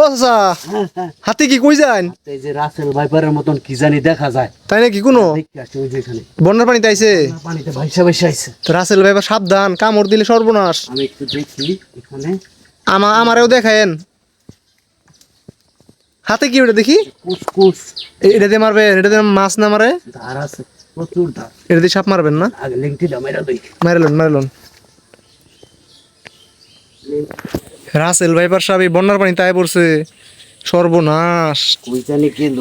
ও চাচা হাতি কি কই যান? এই যে রাসেল ভাইপারের মতন কি জানি দেখা যায়। তাই নাকি কোনো? বন্যার পানিতে আইছে? পানিতে ভাইসা ভাইসা আইছে। তো রাসেল ভাইবার সাবধান কামড় দিলে সর্বনাশ। আমি একটু দেখি এখানে। আমা আমারেও দেখায়েন। হাতে কি ওটা দেখি? কুসকুস। এটা দিয়ে মারবেন এটা দিয়ে মাছ না মারে? ধার আছে প্রচুর ধার। এটা দিয়ে সাপ মারবেন না? আগে লিঙ্কটি মেরা দেই মারলন মারলন রাসেল ভাইবার সাহেব বন্যার পানি তাই পড়ছে। সর্বনাশ। কই জানি গেল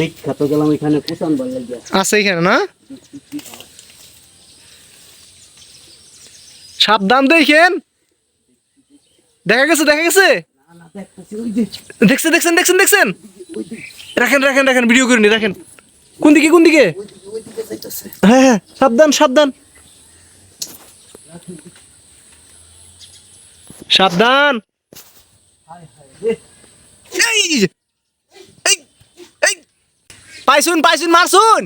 দেখা তো গেলাম এখানে কুসান বল লাগিয়া আছে এখানে না? সাবধান দেখেন। দেখা গেছে দেখা গেছে? দেখছেন দেখছেন দেখছেন দেখছেন? রাখেন রাখেন রাখেন ভিডিও করে নি রাখেন। কোন দিকে কোন দিকে? হ্যাঁ হ্যাঁ সাবধান সাবধান। সাবধান এই, এই যে, এই, এই। পাইছুন পাইছুন, মারছুন।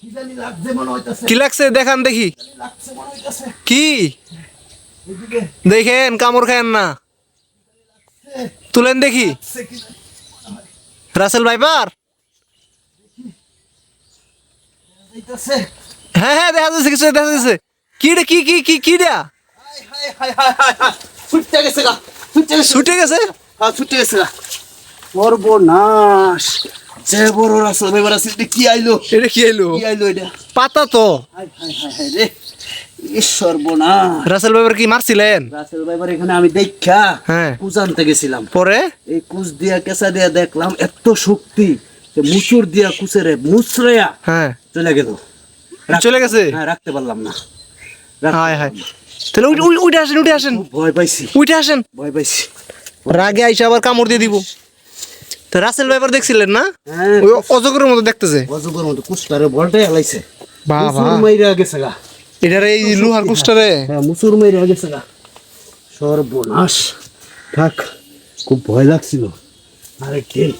কি জানি লাগছে? মনে হইতাছে কি লাগছে দেখান দেখি। লাগছে মনে হইতাছে কি? ওইদিকে দেখেন, কামড় খায়েন না। তুলেন দেখি। সে কি জানি রাসেল ভাইপার? যাইতাছে হ্যাঁ হ্যাঁ দেখা যাচ্ছে, কিছু দেখা যাচ্ছে। কি রে, কি কি কি কি রে? হাই হাই হাই হাই হাই হাই ছুটতে গেছে গা। ছুটতে গেছে ছুটে গেছে? হ্যাঁ ছুটে গেছে। সর্বনাশ যে বড় রাসেল এটা কি আইলো? এটা কি এলো কি আইলো এটা? পাতা তো। হাই হাই হাই হাই রে। সর্বনাশ রাসেল ভাইপার কি মারছিলেন? রাসেল ভাইবার এখানে আমি দেখা হ্যাঁ। আনতে গেছিলাম। পরে? এই কুচ দিয়া কেঁচা দিয়া দেখলাম এত শক্তি যে মুচুর দিয়া কুচেরে মুচড়েয়া হ্যাঁ। চলে গেল। চলে গেছে? হ্যাঁ রাখতে পারলাম না। হায় হায়। তাহলে উঠে উঠে- উঠে আসেন উঠে আসেন। ভয় পাইছি। উঠে আসেন। ভয় পাইছি। রাগে আইসা আবার কামড় দিয়ে দিব। তো রাসেল ভাইপার দেখছিলেন না? হ্যাঁ। ওই অজগরের মতো দেখতেছে। অজগর মতো কুচটারে বলটাই হালাইছে। বাহ। মাইরা গেছে গা। এটার এই লোহার কুষ্টারে। হ্যাঁ মুসুর মাইরা গেছে গা। সর্বনাশ। থাক খুব ভয় লাগছিল। আরেকদিন